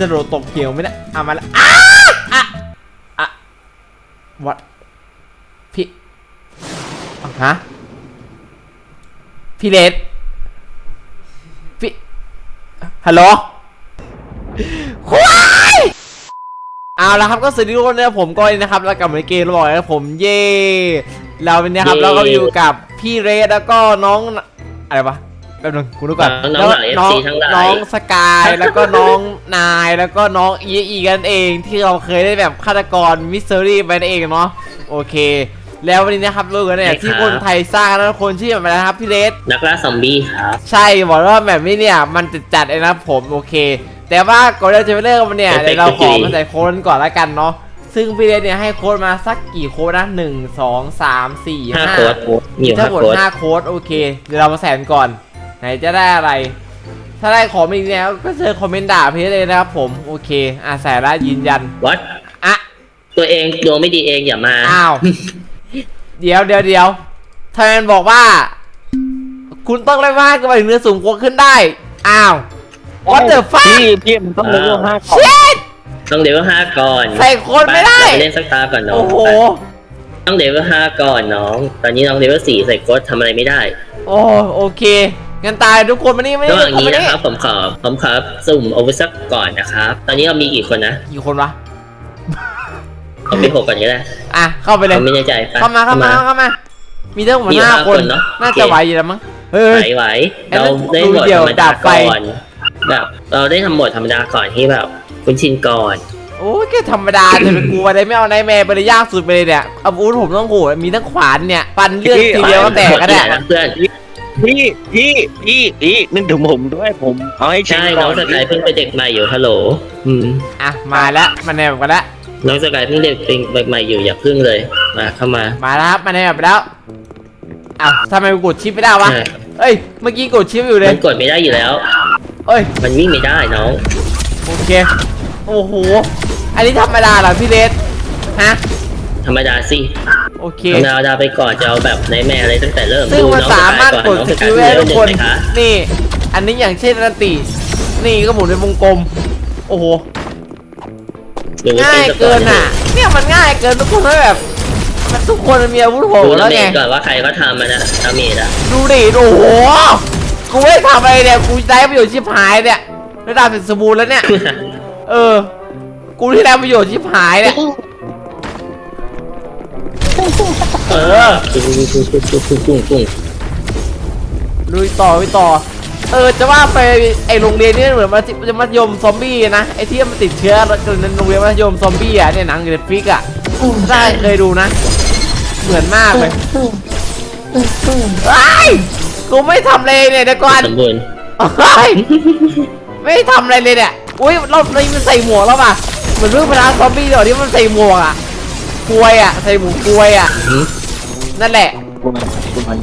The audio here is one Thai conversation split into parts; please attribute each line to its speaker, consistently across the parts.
Speaker 1: จะโดดตกเขียวไหมเนี่ยอะมาแล้วอ้าอะอะวัดพี่อะฮะพี่เลดพี่ฮัลโหลควายเอาละครับก็สวัสดีทุกคนนะครับผมก้อยนะครับแล้วกลับมาในเกมเราบอกนะครับผมเย่เราเป็นนะครับ
Speaker 2: เย่
Speaker 1: เราก็อยู่กับพี่เรดแล้วก็น้องอะไรวะแป๊บนึงกูดูก่อน
Speaker 2: น้องๆหลัง
Speaker 1: น้อง
Speaker 2: FC ทั้งหลาย
Speaker 1: น้องสกายแล้วก็น้องนายแล้วก็น้องอีอีกันเองที่เราเคยได้แบบฆาตกรมิสเตอรี่ไปนั่นเองเนาะโอเค แล้ววันนี้นะครับรู้กันเนี่ย
Speaker 2: ใช่ครับ
Speaker 1: ที่คนไทยสร้างนะคนชื่ออะไรนะครับพี่เรส
Speaker 2: นักล่าซอมบี้ครับ
Speaker 1: ใช่บอกว่าแบบนี้เนี่ยมันจะจัดเลยนะผมโอเค แต่ว่าก่อนเราจะไปเริ่มกันเนี่ย
Speaker 2: Effect
Speaker 1: เดี๋ยวเราขอ
Speaker 2: จริง
Speaker 1: มาใส่โค้ดก่อนละกันเนาะซึ่งพี่เรสเนี่ยให้โค้ดมาสักกี่โค้ดนะหนึ่งสองสามสี่
Speaker 2: ห้า
Speaker 1: ห้า
Speaker 2: โค้ดมีอยู่
Speaker 1: ทั้
Speaker 2: ห้าง
Speaker 1: หมด
Speaker 2: โค้ด
Speaker 1: ห้าโค้ดโอเค เดี๋ยวเรามาแสนก่อน ไหนจะได้อะไร ถ้าได้ของอีกแล้วก็เจอคอมเมนต์ด่าพี่เลยนะครับผม โอเคอะแสนละยืนยัน
Speaker 2: วัด
Speaker 1: อะ
Speaker 2: ตัวเองดวงไม่ดีเองอย่ามา
Speaker 1: อ้าว เดี๋ยวเดี๋ยวเดี๋ยวทำไมมันบอกว่า คุณต้องได้มากก็ไปถึงเนื้อสูงกว่าขึ้นได้ อ้าว what the fuck
Speaker 3: พี่พี่มันต้องเลเวลห้าก่อน
Speaker 1: shit
Speaker 2: ต้องเลเวลห้าก่อน
Speaker 1: ใส่โค้ดไม่ได้
Speaker 2: ปเราปเล่นสักตาก่อนน้อง
Speaker 1: โอ้โห
Speaker 2: ไปต้องเลเวลห้าก่อนน้อง ตอนนี้น้องเลเวลสี่ใส่โค้ดทำอะไรไม่ได้
Speaker 1: โอ้โอเค งั้นตายทุกคนมานี่มา
Speaker 2: ระ
Speaker 1: นี่
Speaker 2: หว่างนี้
Speaker 1: มา
Speaker 2: นะครับผมขอผมขอสุ่มโอเวอร์ซักก่อนนะครับ ตอนนี้เรามีกี่คนนะ
Speaker 1: กี่คนวะ
Speaker 2: เอาไปหกก่อนก็ได้
Speaker 1: อะ เข้าไปเลย
Speaker 2: ผมไม่แน่ใจไป
Speaker 1: เข้ามาเข้ามาเข้ามา มีทั้งหมด
Speaker 2: มี
Speaker 1: ห้า
Speaker 2: ห้า
Speaker 1: คน
Speaker 2: คนเนอะ
Speaker 1: น่า
Speaker 2: โอเค
Speaker 1: จะไหวอยู่แล้วมั้ง เฮ้
Speaker 2: ไห
Speaker 1: ยว
Speaker 2: ไหว
Speaker 1: ไอ้
Speaker 2: เรา
Speaker 1: นั่น
Speaker 2: ได้หมด
Speaker 1: ดูเดี่ยว
Speaker 2: ธรรมดา
Speaker 1: ดาบไฟ
Speaker 2: ก่อนแบบเราได้ทำหมดธรรมดาก่อนที่แบบคุ้นชินก่อน
Speaker 1: โอ้ยแค่ธรรมดาจะไปกลัวอะไรไม่เอาไนท์แมร์ไปเลยยากสุดไปเลยเนี่ยอาวุธผมต้องโหดมีทั้งขวานเนี่ย ปันเลือดทีเดียวก็แตกก็ได้
Speaker 2: นะเพื่อน
Speaker 3: พี่พี่พี่พี่นึกถึงผมด้วยผมเอาให้เช็ค
Speaker 2: ใช่
Speaker 3: ก่
Speaker 2: น้
Speaker 3: อ
Speaker 2: อง
Speaker 3: น
Speaker 2: สกายเพิ่งเป็นเด็กใหม่อยู่ฮัลโหลอืม
Speaker 1: อะมาแล้วมาแนวกันแล้ว
Speaker 2: น้องสกายเพิ่งเด็กเป็นเด็กใหม่อยู่อย่าพึ่งเลยมาเข้ามา
Speaker 1: มาแล้วครับมาแนวไปแล้วอ้าวทำไมกูกดชิปไม่ได้วะ
Speaker 2: ใช่
Speaker 1: เอ้ยเมื่อกี้กดชิปอยู่เลย
Speaker 2: มันกดไม่ได้อยู่แล้ว
Speaker 1: เอ้ย
Speaker 2: มันวิ่งไม่ได้น้อง
Speaker 1: โอเคโอ้โหอันนี้ธรรมดาเหรอพี่เลสฮะ
Speaker 2: ธรรมดาสิ
Speaker 1: โอเค
Speaker 2: ธรรมดาไปก่อนจะเอาแบบในแม่อะไรตั้งแต่เริ่ม
Speaker 1: ซึ่งมัน
Speaker 2: ดูอง
Speaker 1: สามารถ
Speaker 2: ส
Speaker 1: กด
Speaker 2: น้อง
Speaker 1: ส
Speaker 2: สกา
Speaker 1: กิ
Speaker 2: ย
Speaker 1: ล
Speaker 2: เพิ่ง
Speaker 1: ได้
Speaker 2: เล
Speaker 1: ทุ
Speaker 2: เว
Speaker 1: ก
Speaker 2: ล
Speaker 1: คน
Speaker 2: หนึ่งไหมคะ
Speaker 1: นี่ อันนี้อย่างเช่นนันตินี่ก็หมุนเป็นวงกลม โอ้โห
Speaker 2: หรือว่า
Speaker 1: ง่าย
Speaker 2: ป็
Speaker 1: เกินอะ เนี่ยมันง่ายเกินทุกคนเลยแบบ มันทุกคนมันมีอาวุธโห
Speaker 2: ดู
Speaker 1: ด
Speaker 2: แล้
Speaker 1: แล้วว
Speaker 2: เม
Speaker 1: ไง
Speaker 2: จก่อนว่าใครเขาทำมันนะดาเมจอะ
Speaker 1: ดูดิ โอ้โห กูไม่ทำอะไรเนี่ย กูได้ประโยชน์ชิบหายเนี่ยระดับเป็นสมบูรณ์แล้วเนี่ย เออ กูที่ได้ประโยชน์ชิบหายเนี่ย
Speaker 2: เออปุ้งปุ้งปุ้งปุ้งปุ้งปุ้งปุ้ง
Speaker 1: ลุยต่อลุยต่อ เออจะว่าไปไอโรงเรียนนี่เหมือนมัธยมัธยมซอมบี้นะไอที่มันติดเชื้อในโรงเรียนมัธยมซอมบี้อะเนี่ยหนังเน็ตฟิกอะได้เคยดูนะ เหมือนมากเลยไอ้ยกูไม่ทำเลยเนี่ยเดี๋ยวก่อน
Speaker 2: สมบูรณ์
Speaker 1: เฮ้ยไม่ทำอะไรเลยเนี่ยอุ้ยรอบนี้มันใส่หมวกแล้วป่ะเหมือนเรื่องพลังซอมบี้เดี๋ยวนี้มันใส่หมวกอะ กลวยอะใส่หมวกกลวยอะ
Speaker 2: อืม
Speaker 1: นั่นแหละ
Speaker 3: กูมากูมา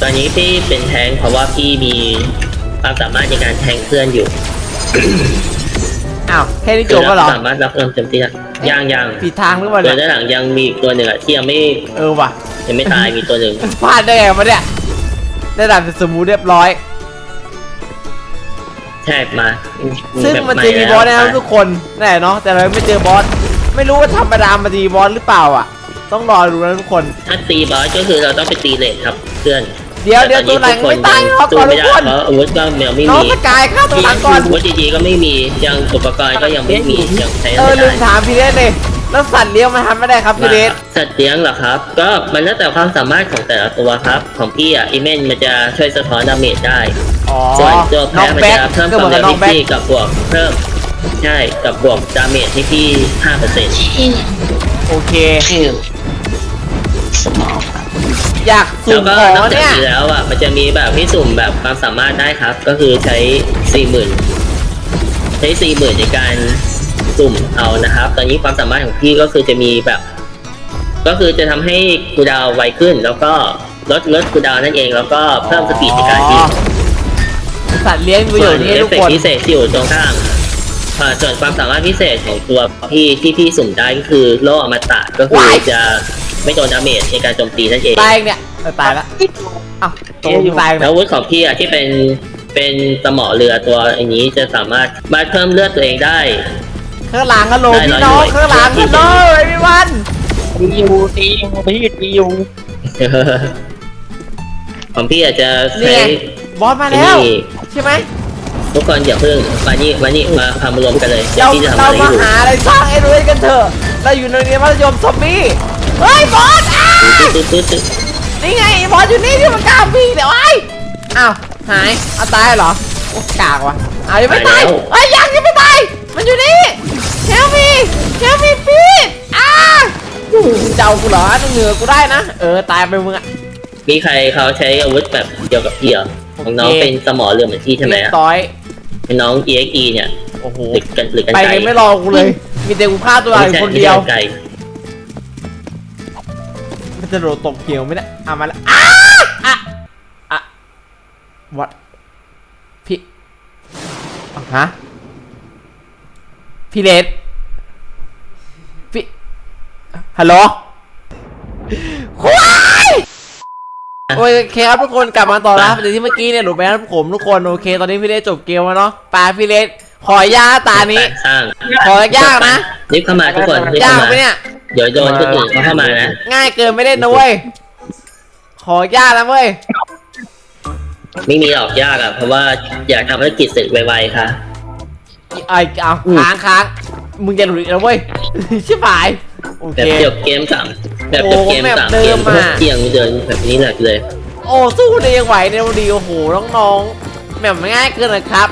Speaker 2: ตอนนี้พี่เป็นแทงค์เพราะว่าพี่มีความสามารถในการแทงเพื่อนอยู่
Speaker 1: อ้าวแค่นี้จบแล้วเหรอ
Speaker 2: สามารถรับเริ่มเต็มที่แล้วยังยัง
Speaker 1: ผิดทางหรือเปล่า
Speaker 2: ตัว
Speaker 1: เนี่ย
Speaker 2: ด้านหลังยังมีอีกตัวหนึ่งอะที่ยังไม่
Speaker 1: เออว่ะ
Speaker 2: ยังไม่ตายมีตัวหนึ่ง
Speaker 1: พลาดได้ไงวะเนี่ยได้ดับเป็นสมูทเรียบร้อย
Speaker 2: แทกมา
Speaker 1: ซึ่งมันจะมีบอสนะครับทุกคนแน่เนาะแต่เราไม่เจอบอส ไม่รู้ว่าธรรมดามันจะมีบอสหรือเปล่าอะ ต้องรอดูนะทุกคน
Speaker 2: ถ้าตีบอสก็คือเราต้องไปตีเลทครับเพื่อน
Speaker 1: เดี๋ยวเดี๋ยวตัวหลังไม่ตายหรอก
Speaker 2: สู้
Speaker 1: ก่อนทุ
Speaker 2: ไม่
Speaker 1: ก
Speaker 2: ได้
Speaker 1: คน
Speaker 2: เพราะอาวุธก็ยังไม่
Speaker 1: น้อง
Speaker 2: มี
Speaker 1: สกายฆ่าตัวหลังก่อน
Speaker 2: อาวุธดีๆก็ไม่มียังอุปกรณ์ก็ยังไม่มียังใช้
Speaker 1: เออ
Speaker 2: ไม่
Speaker 1: ลื
Speaker 2: ได้
Speaker 1: มถามพี่เลสเลยแล้วสัตว์เลี้ยงมันทำไม่ได้ครับพี่เลส
Speaker 2: สัตว์เลี้ยงเหรอครับ ก็มันแล้วแต่ความสามารถของแต่ละตัวครับ ของพี่อะอีเมนมันจะช่วยสะท้อนดาเมจได้
Speaker 1: อ๋อ
Speaker 2: ส่วนตัว
Speaker 1: น้
Speaker 2: แพ้
Speaker 1: อง
Speaker 2: มัน
Speaker 1: แบ็ค
Speaker 2: จะเพิ่ม
Speaker 1: ก็
Speaker 2: ค
Speaker 1: เห
Speaker 2: วา
Speaker 1: มือ
Speaker 2: ม
Speaker 1: นกับน้อง
Speaker 2: เร็วที่
Speaker 1: แบ็ค
Speaker 2: พี่กับบวกเพิ่ม ใช่กับบวกดาเมจที่พี่ห้าเปอร์เซ็นต์
Speaker 1: โอเค
Speaker 3: สมอง
Speaker 1: อยาก
Speaker 2: แล้
Speaker 1: สุ่
Speaker 2: ว
Speaker 1: ม
Speaker 2: ก็
Speaker 1: ของ
Speaker 2: นอกจาก
Speaker 1: เนี่ย
Speaker 2: นี้แล้วอะมันจะมีแบบที่สุ่มแบบความสามารถได้ครับ ก็คือใช้สี่หมื่นใช้สี่หมื่นในการสุ่มเอานะครับ ตอนนี้ความสามารถของพี่ก็คือจะมีแบบ ก็คือจะทำให้คูลดาวน์ไวขึ้น แล้วก็ลดลดคูลดาวน์นั่นเองแล้วก็เพิ่มสปีดในการยิง
Speaker 1: สัตว์เลี้ยงมีประโย
Speaker 2: ส่ว
Speaker 1: ช
Speaker 2: น
Speaker 1: น์
Speaker 2: เอ
Speaker 1: ให้
Speaker 2: ฟ
Speaker 1: ทุก
Speaker 2: เฟก
Speaker 1: คน
Speaker 2: ต์พิเศษที่อยู่ตรงข้าง อ่าส่วนความสามารถพิเศษของตัวพี่ที่พี่สุ่มได้ก็คือโล่อมตะก็คือ
Speaker 1: ว้าย
Speaker 2: จะไม่โดนดาเมจในการโจมตีนั่นเอง
Speaker 1: ตายเนี่ยเออตายละอ้าวตกลงตายไหม
Speaker 2: แล้วอาวุธของพี่อะที่เป็นเป็นสมอเรือตัวอันนี้จะสามารถมาเพิ่มเลือดตัวเองได้
Speaker 1: ข้างหลังฮัลโหล
Speaker 2: ได้
Speaker 1: พี่น้อง
Speaker 2: ได้
Speaker 1: ข้างหลังฮัลโหลไอ้พี่วัน
Speaker 3: ตีอยู่ตีอยู่พี่ตีอยู่
Speaker 2: ของพี่อาจจะ
Speaker 1: นี่
Speaker 2: ใช้
Speaker 1: ไงบอสมาแล้ว
Speaker 2: นี่
Speaker 1: ใช่ไหม
Speaker 2: ทุกคนอย่าเพิ่งมานี่มานี่มาทำรวมกันเลยเดี๋ยว
Speaker 1: เรา
Speaker 2: พี่จะทำ
Speaker 1: เรา
Speaker 2: อะไร
Speaker 1: มา
Speaker 2: ให้ดู
Speaker 1: หาอะไรสร้างไอ้นุ้ยกันเถอะเราอยู่ในโรงเรียนมัธยมซอมบี้เฮ้ยบอสอ้าว
Speaker 2: ตึ๊ดตึ๊ดตึ๊ด
Speaker 1: นี่ไงบอสอยู่นี่ที่มันกล้าพี่เดี๋ยวไอ้อ้าวหายเอาตายเหรอโอ้กากว่ะอ้าวยังไม่ตายเอ้ยยังยังไม่ตายมันอยู่นี่เฮลมีเฮลมีพีดอ้าเจ้ากูเหรอเหนือกูได้นะ เออตายไปมึงอะ
Speaker 2: มีใครเขาใช้อาวุธแบบเดียวกับพี่เหรอของน้อง
Speaker 1: โอเค
Speaker 2: เป็นสมอเรือเหมือนพี่ใช่ไหม
Speaker 1: เรีย
Speaker 2: อะ
Speaker 1: บร้อย
Speaker 2: เป็ นน้อง EXE เนี่ย
Speaker 1: โอ้โห
Speaker 2: หรือกันหรือกัน
Speaker 1: ไป
Speaker 2: ไกล
Speaker 1: เลยไม่รอกูเลย มีแต่กูฆ่าตัวเองคนเดียว
Speaker 2: ไม่ใช่กันไกล
Speaker 1: มันจะโดดตบเกี่ยวไหมเนี่ยเอามาแล้วอ้าอะอะวัดพี่อะฮะพี่เลดพี่ฮัลโหลควาย โอเคครับทุกคนกลับมาต่อแล้วเดี๋ยวที่เมื่อกี้เนี่ยหลุดไปครับผมทุกคนโอเค ตอนนี้พี่เลดจบเกมแล้วเนาะปาพี่เลดขอยาตานี้
Speaker 2: สร้าง
Speaker 1: ขอยากนะ
Speaker 2: รีบเข้ามาทุกคนรีบ
Speaker 1: ยา
Speaker 2: เข้ากมา
Speaker 1: ไหมเนี่ย
Speaker 2: เดี๋ยวโดนคนอื่นเขาเข้ามานะ
Speaker 1: ง่ายเกินไม่ได้นะเว้ยขอยากนะเว้ย
Speaker 2: ไม่มีหรอกยากอะเพราะว่าอยากทำธุรกิจเสร็จไวๆค่ะ
Speaker 1: ไอ้เอาค้างค้างมึงจะหลุดอีกแล้วเว้ย ชิบหายโอ
Speaker 2: แบ
Speaker 1: เค
Speaker 2: บจบเกมสาม แบบจบเกม
Speaker 1: โอ้แบบ
Speaker 2: สาม
Speaker 1: เดิ
Speaker 2: เก
Speaker 1: ม
Speaker 2: ม
Speaker 1: อะ
Speaker 2: เกียงเดินแบบนี้แหละเลย
Speaker 1: โอ้สู้ได้ยังไหวเนี่ยดีโอ้โหน้องๆแบบง่ายเกินนะครับ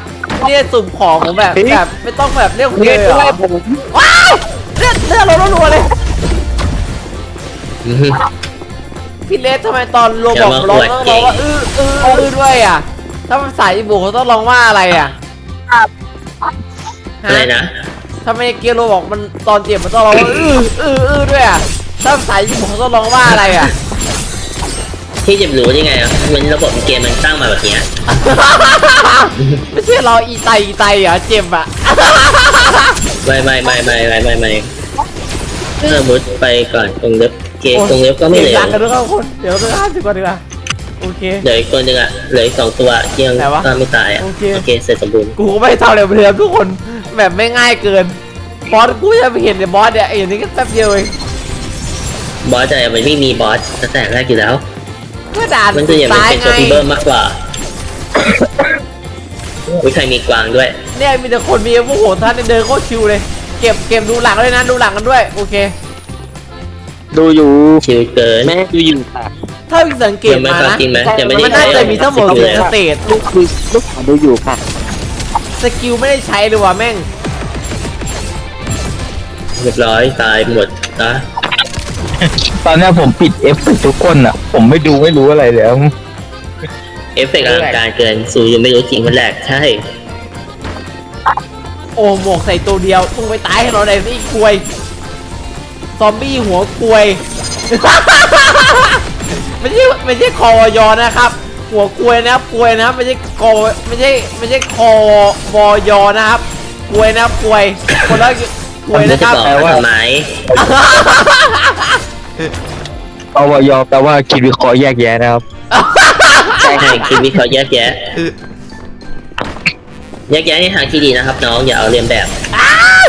Speaker 1: เนี่ยสุ่มของผมแบบแบบไม่ต้องแบบเรียกคนเดี
Speaker 3: เรี
Speaker 1: ย
Speaker 3: ยวก
Speaker 1: เลยเหร
Speaker 3: ว่า
Speaker 1: อ
Speaker 3: ผม
Speaker 1: ว้าวเลือดเลือดเรารัวๆเลย
Speaker 2: อื้อหือ
Speaker 1: พี่เลสทำไมตอนโรบอก
Speaker 2: อย่ามา
Speaker 1: ร้อง
Speaker 2: อวด
Speaker 1: ต้อง
Speaker 2: เก่
Speaker 1: ร้องงว่าอื้ออื้ออื้อด้วยอะ ถ้าภาษาญี่ปุ่นเขาต้องร้องว่าอะไรอะฮ
Speaker 2: อะไรนะ
Speaker 1: ทำไมเกียร์โรบอกมันตอนเจ็บมันต้องร้องว่าอื้ออื้ออื้อด้วยอะ ถ้าภาษาญี่ปุ่นเขาต้องร้องว่าอะไรอะ
Speaker 2: ที่จะรู้ได้ไงอะมันระบบเกมมันสร้างมาแบบเนี้ย
Speaker 1: ไม่ใช่เราอีไตอีไตเหรอเจ็บอะ
Speaker 2: ไม่ไม่ไม่ไม่ไม่ไม่ไม่เออมุดไปก่อนตรงเล็บเกมตรงเล็บก็ไม่เหลื
Speaker 1: เสีย
Speaker 2: อ
Speaker 1: งดังกันด้วยครับทุกคนเดี๋ยวเราห้าสิบกว่าดีกว่าโอเค
Speaker 2: เหลืออีกตัวหนึ่งอะเหลืออีกสองตัวที่ยัง
Speaker 1: ไหนวะ
Speaker 2: ก็ไม่ตายอะ
Speaker 1: โอเค
Speaker 2: โอเคเสร็จสมบูรณ์
Speaker 1: กูก็ไม่เท่าเลยเหมือนเดิมทุกคนแบบไม่ง่ายเกินบอสกูจะไปเห็นเนี่ยบอสเนี่ยไอ้อย่างนี้ก็แป๊บเดียวเอง
Speaker 2: บอสแต่มันไม่มีบอสตั้งแต่แรกอยู่แล้ว
Speaker 1: ก็ด่าน
Speaker 2: มันจะอย่าง
Speaker 1: ซ้าย
Speaker 2: เป็น
Speaker 1: ไง
Speaker 2: ตัวพีเบิร์มมากกว่าวิใครมีกวางด้วย
Speaker 1: เนี่ยมีแต่คนมีพวกโหดท่านเนี่ยเดินโคตรชิวเลย เก็บเก็บดูหลังด้วยนะดูหลังกันด้วย โอเค
Speaker 3: ดูอยู่
Speaker 2: ชิลเกิน
Speaker 3: แม่ดูอยู่ค่ะ
Speaker 1: ถ้าสังเกต
Speaker 2: ยังไม่
Speaker 1: มา
Speaker 2: เข้า
Speaker 1: นะ
Speaker 2: จริงไหมยังไม่ได้
Speaker 1: มันน่าจะมีทั้งหมด
Speaker 2: ใช้
Speaker 1: ห
Speaker 2: เลย
Speaker 1: กสเตจ
Speaker 3: ลูกคือลูกขอดูอยู่ค่ะ
Speaker 1: สกิลไม่ได้ใช้เลยว่ะแม่ง
Speaker 2: เรียบร้อยตายหมดนะ
Speaker 4: ตอนเนี้ยผมปิดเอฟทุกคนอะ ผมไม่ดูไม่รู้อะไรแล้ว
Speaker 2: เอฟเฟกต์อลังการเกินสูยังไม่รู้จริงมันแหลกใช่
Speaker 1: โอ้หมวกใส่ตัวเดียวมึงไปตายให้เราได้สิกลวย ซอมบี้หัวกลวย ไม่ใช่ไม่ใช่คอวยอนะครับ หัวกลวยนะครับกลวยนะครับไม่ใช่คอไม่ใช่ไม่ใช่คอวอยอนะครับกลวยนะครับกลวยคนละกลวย
Speaker 2: ไม่
Speaker 1: นะค
Speaker 2: จะ
Speaker 1: รับ
Speaker 2: บอกว่าทำไม
Speaker 4: อวยแปลว่าคิดวิเคราะห์แยกแยะนะครับ
Speaker 2: ใช่ให้คิดวิเคราะห์แยกแยะแยกแยะในทางที่ดีนะครับ น้องอย่าเอาเรียนแบบ
Speaker 1: อ้าว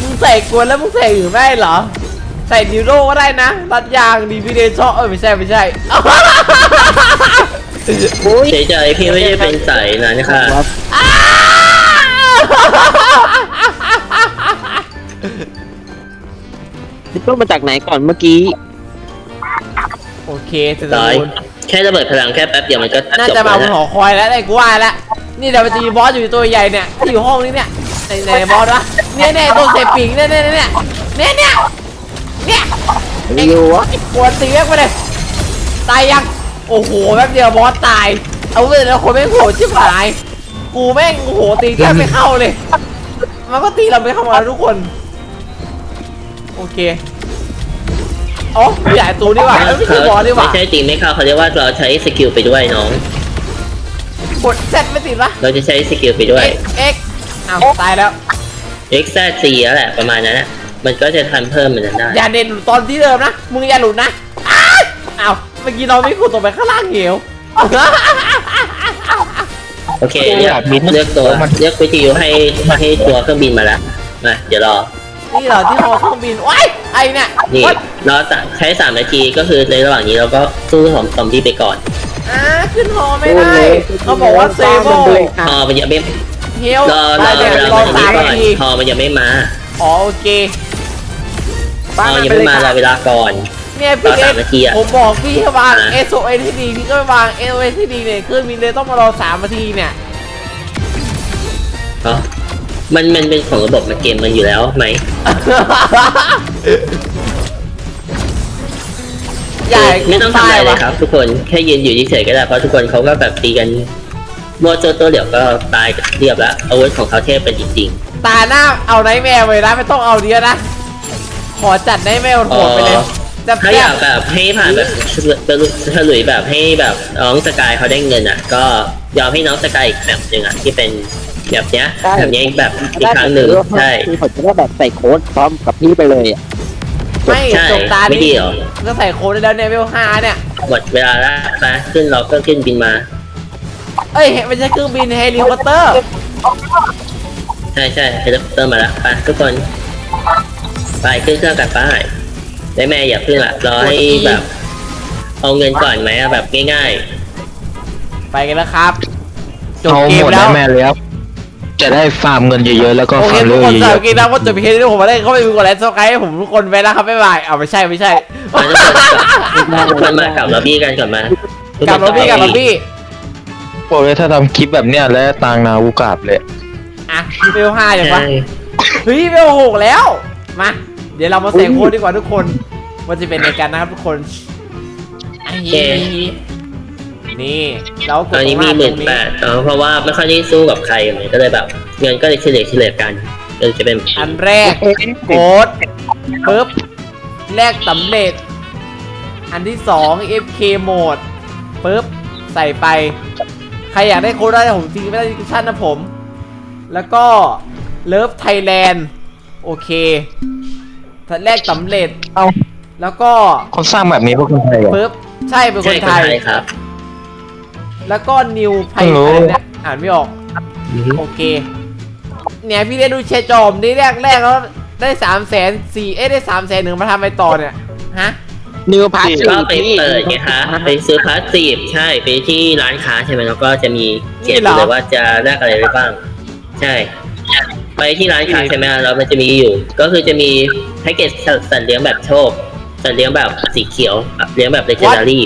Speaker 1: มึงใส่กลวยแล้วมึงใส่อื่นไม่ได้เหรอ ใส่ดิวโดก็ได้นะรัดยางดีพีเดชอบเออไม่ใช่ไม่ใช่
Speaker 2: เฉยใจพี่ไม่ได้เป็นสายนั้นค่ะ
Speaker 1: อ้าว
Speaker 3: นี่ต้องมาจากไหนก่อนเมื่อกี้
Speaker 1: โอเคเสร็จ
Speaker 2: ร้
Speaker 1: แล้
Speaker 2: อ
Speaker 1: วย
Speaker 2: แค่ระเบิดพลังแค่แป๊บเดียวมันก็
Speaker 1: น่า
Speaker 2: จบ
Speaker 1: จะมา
Speaker 2: แล้ว
Speaker 1: บน
Speaker 2: นะ
Speaker 1: หอคอยแล้วไอ้กูว่าแล้วนี่เดี๋ยวมันจะมีบอสอยู่ตัวใหญ่เนี่ยที่อยู่ห้องนี้เนี่ยในในบอสวะเนี่ยเนี่ยตัวเสพปิงเนี่ยเนี่ยเนี่ยเนี่ยเนี่ยเนี่ยไอ้
Speaker 3: อยู่วะ
Speaker 1: กวนตีแม่งไปเลยตายยังโอ้โหแป๊บเดียวบอสตายเอาเลยแล้วคนแม่งโหดชิบหายกูแม่งโอ้โหตีแทบไม่เข้าเลย มันก็ตีเราไม่เข้ามาแล้วทุกคน โอเค อ๋อใหญ่ตัวนี่หว่าเอ้ยไม่ใช่บอสนี่ห
Speaker 2: ไม่
Speaker 1: ว่า
Speaker 2: ใช่ตีไม่เข้าเขาเรียกว่าเราใช้สกิลไปด้วยน้อง
Speaker 1: กดเซตไม่ติดปะ
Speaker 2: เราจะใช้สกิลไปด้วย
Speaker 1: เอ็กอ้าวตายแล้ว
Speaker 2: x z c แล้วแหละประมาณนั้นนะมันก็จะทำเพิ่มเหมือนกันได้
Speaker 1: อย่าเด่นหลุดตอนที่เดิมนะ มึงอย่าหลุดนะอ้าวอ้าวเมื่อกี้เราไม่ขุดตกไปข้างล่างเหว
Speaker 2: โอเคเลือกเลือกตัวเลือกวิทยุให้ให้ตัวเครื่องบินมาแล้วมาเดี๋ยวรอ
Speaker 1: นี่เหรอที่ฮอเครื่องบินว้ายไอเนี่ย
Speaker 2: นี่
Speaker 1: วัด
Speaker 2: เราจะใช้สามนาทีก็คือในระหว่างนี้เราก็สู้ของซอมบี้ไปก่อน
Speaker 1: อ่าขึ้นฮอไม่ได้ เขาบอกว่าเซเบิล
Speaker 2: พอมันยังไม่
Speaker 1: เฮล
Speaker 2: รอร
Speaker 1: ไป
Speaker 2: อ
Speaker 1: เดี๋ยว
Speaker 2: เวลาร
Speaker 1: อ
Speaker 2: มัน
Speaker 1: สาม
Speaker 2: ก่อ
Speaker 1: นา
Speaker 2: น
Speaker 1: ที
Speaker 2: พอมันยังไม่มา
Speaker 1: อ๋อโอเค
Speaker 2: พอยังไม่มารอเวลาก่อน
Speaker 1: เนี่ยพี่
Speaker 2: รอ
Speaker 1: เอ
Speaker 2: สามนาทีอะ
Speaker 1: ผมบอกพี่ให้วาง
Speaker 2: อะ
Speaker 1: SOS ที่ดีพี่ก็ไม่วาง SOS ที่ดีเนี่ยเครื่องบินเลยต้องมารอสามนาทีเนี่ย
Speaker 2: อ๋อ มันมันเป็นของระบบมันเกมมันอยู่แล้วไหม
Speaker 1: ใหญ่
Speaker 2: ไม่ต้องทำอะไรเลยครับ ทุกคนแค่ยืนอยู่เฉยๆก็ได้เพราะทุกคนเขาก็แบบตีกันมัวโจตัวเดี๋ยวก็ตายเรียบแล้วอาวุธของเขาเทพเป็นจริง
Speaker 1: ตาหน้าเอาไนท์แมวเลยนะไม่ต้องเอาเดียวนะ ขอจัดไนท์แมวโหดไปเลย
Speaker 2: อ๋อ
Speaker 1: จะ
Speaker 2: ๆถ้าอยากแบบให้ผ่านแบบเฉลุยแบบให้แบบน้องสกายเขาได้เงินอะ ก็ยอมให้น้องสกายอีกแบบหนึ่งอะที่เป็น แบบเนี้ยแบบเนี้ยอีกแบบอีกครั้งหนึ่งใช่
Speaker 3: คือผมจะได้แบบใส่โค้ดพร้อมกับพี่ไปเลยอะ
Speaker 1: ไม่
Speaker 2: ใช่
Speaker 1: จบตา
Speaker 2: ไม่ดี
Speaker 1: นี้
Speaker 2: เหรอ
Speaker 1: ก็ใส่โค้ดได้แล้วเนี่ยเวลห้าเนี่ย
Speaker 2: หมดเวลาแล้วไปขึ้นเราก็ขึ้นบินมา
Speaker 1: เอ้ยไม่ใช่เครื่องบินเฮลิคอปเตอร์
Speaker 2: ใช่ใช่เฮลิคอปเตอร์มาแล้วไปทุกคน ไปขึ้นเครื่องกันไปได้แม่อย่าพึ่งละรอให้แบบ เอาเงินก่อนไหมอะแบบง่าย
Speaker 1: ไปกันแล้วครับ จบ
Speaker 4: เอา
Speaker 1: เก
Speaker 4: ห
Speaker 1: ม
Speaker 4: มด
Speaker 1: แล้
Speaker 4: ได้
Speaker 1: ว
Speaker 4: แม่เลยครับ จะได้ฟาร์มเงินเยอะๆแล้วก็
Speaker 1: โอเค
Speaker 4: ฟาร์ม
Speaker 1: ทุ
Speaker 4: เรื่
Speaker 1: ก
Speaker 4: อ
Speaker 1: คน
Speaker 4: เย
Speaker 1: สำหรับ
Speaker 4: อะ
Speaker 1: เกมนะว่าจบเพียงเท่านี้ผมมาเล่นเขาไม่มีกดไลค์ซับสไครต์ให้ผมทุกคนไปนะครับบ๊ายบายเอาไม่ใช่ไม่ใช่
Speaker 2: ๆมาทุกคนมากลับล็อบบี้กันก่อนมา
Speaker 1: กลับรถพี่กลับรถพี่
Speaker 4: ๆบอกเลยถ้าทำคลิปแบบเนี้ยแล้วตางนาวูกราบเลย
Speaker 1: อะเวลห้าอย่างวะ
Speaker 2: ใช่
Speaker 1: เฮ้ยเวลหกแล้ว มา เดี๋ยวเรามาแสงโค้ดดีกว่าทุกคน ว่าจะเป็นในกันนะครับทุกคนไอ้ นี่เราก
Speaker 2: ต
Speaker 1: ด
Speaker 2: อนนี้
Speaker 1: ตรง
Speaker 2: มี
Speaker 1: น้า
Speaker 2: หมื่น
Speaker 1: ตรง
Speaker 2: แปดเพราะว่าไม่ค่อยได้สู้กับใครเลยก็เลยแบบเงินก็เลยเฉลี่ยเฉลี่ยกันก็เลยจะเป็น
Speaker 1: อันแรกโค้ดปึ๊บแรกสำเร็จ อันที่สอง FK โหมดปึ๊บใส่ไป ใครอยากได้โค้ดได้ผมทิ้งไว้ในดีสคริปชั่นนะผม แล้วก็เลิฟไทยแลนด์โอเคแรกสำเร็จ
Speaker 4: เอ้า
Speaker 1: แล้วก็
Speaker 4: คนสร้างแบบนี้พวกคนไทยเหรอ
Speaker 1: ปึ๊บใช่เป็นค
Speaker 2: ใช่
Speaker 1: น
Speaker 2: คน
Speaker 1: ไทย
Speaker 2: ไทยครับ
Speaker 1: แล้วก็นิวไพ
Speaker 4: ฮัลโหล
Speaker 1: อะไรเนี่ยอ่านไม่ออกโอเค เนี่ยพี่ได้ดูเชยร์จอมนี่แรกแรกแล้วได้สามแสนสี่เอ้ยได้สามแสนหนึ่งมาทำอะไรต่อเนี่ยฮะ
Speaker 3: นิวพาร์ท
Speaker 2: ก็ไปเปิดไงคะไปซื้อพาสซีฟใช่ไปที่ร้านค้าใช่ไหมแล้วก็จะมีเขียนอยู่เลยว่าจะแลกอะไรได้บ้าง ใช่ ไปที่ร้านค้าใช่ไหมแล้วมันจะมีอยู่ ก็คือจะมีแพ็กเกจสัตว์เลี้ยงแบบโชคสัตว์เลี้ยงแบบสีเขียวเลี้ยงแบบเลเจนดารี่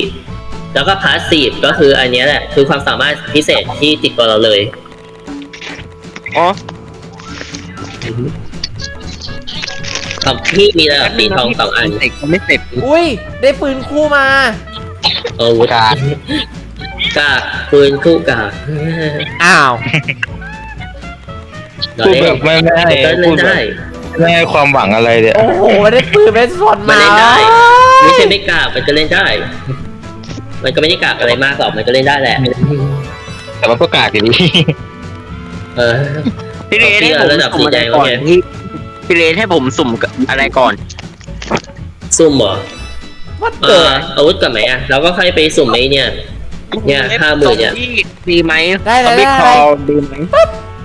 Speaker 2: แล้วก็พาสซีฟก็คืออันเนี้ยแหละ คือความสามารถพิเศษที่ติดตัวเราเลย
Speaker 3: อ๋อ
Speaker 2: ของพี่มีระดับสีทองสองอัน
Speaker 3: เสร็จไม่เสร็จ
Speaker 1: อุ้ย ได้ปืนคู่มา
Speaker 2: โอ้ย
Speaker 4: กาก
Speaker 2: กากปืนคู่กาก
Speaker 1: อ้าว
Speaker 4: พูดแบบไม่ไม่ให้
Speaker 2: ก็เล่
Speaker 4: พู
Speaker 2: น
Speaker 4: ดแบบ
Speaker 2: ได้
Speaker 4: ไม่ให้ความหวังอะไรเลย
Speaker 1: โอ้โห ได้ปืนเป็นสด
Speaker 2: มัน
Speaker 1: มา
Speaker 2: เล่นได้ ไม่ใช่ไม่กากมันก็เล่นได้ มันก็ไม่ได้กากอะไรมากหรอกมันก็เล่นได้แหละ
Speaker 4: แต่ว่าก็กากอยู่ดี
Speaker 2: เออ
Speaker 3: พี่เรนให้ผม
Speaker 2: ระดับ
Speaker 3: สุ่มอะไร
Speaker 2: สีแดง
Speaker 3: ก่อน
Speaker 2: โอเค
Speaker 3: พี่พี่เรนให้ผมสุ่มอะไรก่อน
Speaker 2: ซุ่มเหรอ
Speaker 1: วัด
Speaker 2: เอ
Speaker 1: เกิ
Speaker 2: อ
Speaker 1: ด
Speaker 2: อาวุธก่อนไหมอะเราก็ค่อยไปสุ่มไอ้เนี่ย เนี่ยห้าหมื่นเนี่ย
Speaker 3: พี่ดีไหม
Speaker 1: ได้ได้
Speaker 3: บิ๊ก
Speaker 1: ได้
Speaker 3: คอลดีไหม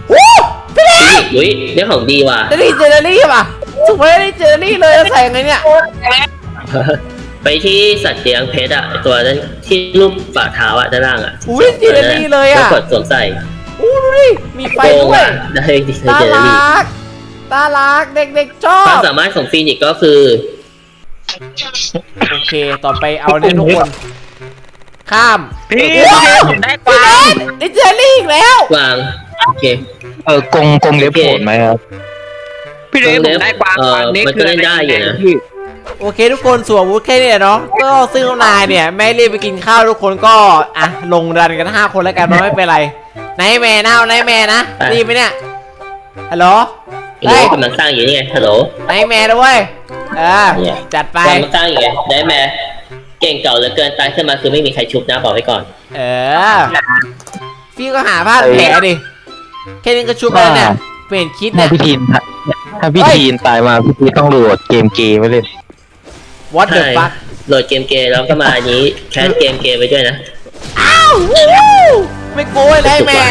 Speaker 1: โอ้พี่เล็ก
Speaker 2: อุ้ยเรื่องของดีว่ะ
Speaker 1: เจอรี่เจอรี่ป่ะถูกไหมได้เจอรี่เลยแล้วใส่ยังไงเนี่ย
Speaker 2: ไปที่สัตว์เลี้ยงเพชรอะตัวนั้นที่รูปฝ่าเท้าอะด้านล่างอะ
Speaker 1: อุ้ยเจอรี่เลย
Speaker 2: แล้ว
Speaker 1: อะ
Speaker 2: กดสวมใส่
Speaker 1: อู้ดูดิมีไฟ
Speaker 2: โกง
Speaker 1: ด้วย
Speaker 2: อะได้เจ
Speaker 1: ตา
Speaker 2: อรี่
Speaker 1: ลักตาลักเด็กๆชอ
Speaker 2: ความ
Speaker 1: บ
Speaker 2: สามารถของฟีนิกซ์ก็คือ
Speaker 1: โอเคต่อไปเอาเนี่ยทุกคน ข้าม
Speaker 3: พี่
Speaker 1: ว้าว
Speaker 3: ผมได้ก
Speaker 1: พี่
Speaker 3: วา
Speaker 1: เล็
Speaker 3: ง
Speaker 1: กได้เจอรี่อีกแล้ว
Speaker 2: วางโอเค
Speaker 4: เออกงกงเล็บโหดไหมครับ
Speaker 3: พี่เรนผมได้กวาง
Speaker 2: เออก
Speaker 3: วางนี่
Speaker 2: มันก็
Speaker 3: คือ
Speaker 2: เล่นได้อยู่นะ
Speaker 3: พี่
Speaker 1: โอเคทุกคนส่วนวุฒิแค่นี้เนาะก็ซึ่งนายเนี่ยแม่รีบไปกินข้าวทุกคนก็อะลงรันกันห้าคนแล้วกันเนาะไม่เป็นไรไนท์แม่นะเอาไนท์แม่นะ
Speaker 2: ไป
Speaker 1: รีบไหมเนี่ยฮัลโหล
Speaker 2: ไอ้
Speaker 1: ได้
Speaker 2: นี่กำลังสร้างอยู่นี่ไงฮัลโหล
Speaker 1: ไนท์แม่ด้วยเออ
Speaker 2: เนี่ย
Speaker 1: จัดไป
Speaker 2: กำลังสร้างอยู่ไงได้แม่เก่งเก่าเหลือเกินตายขึ้นมาคือไม่มีใครชุบนะบอกไว้ก่อน
Speaker 1: เออพี่ก็หาผ้าแผลดิแค่นี้ก็ชุบแล้วเนี่ยเปลี่ยนคิด
Speaker 4: ถ้า
Speaker 1: เนี่ย
Speaker 4: พี่ทีนถ้าพี่ทีนตายมาพี่ทีนต้องโหลดเกมเกย์ไว้เล่น
Speaker 1: วัดเดอะ
Speaker 2: ใช่
Speaker 1: ฟัค
Speaker 2: โหลดเกมเกมแล้วก็มาอันนี้แคสเกมเกมไปด้วยนะ
Speaker 1: อ้าววู้ไม่โกยเลยแม่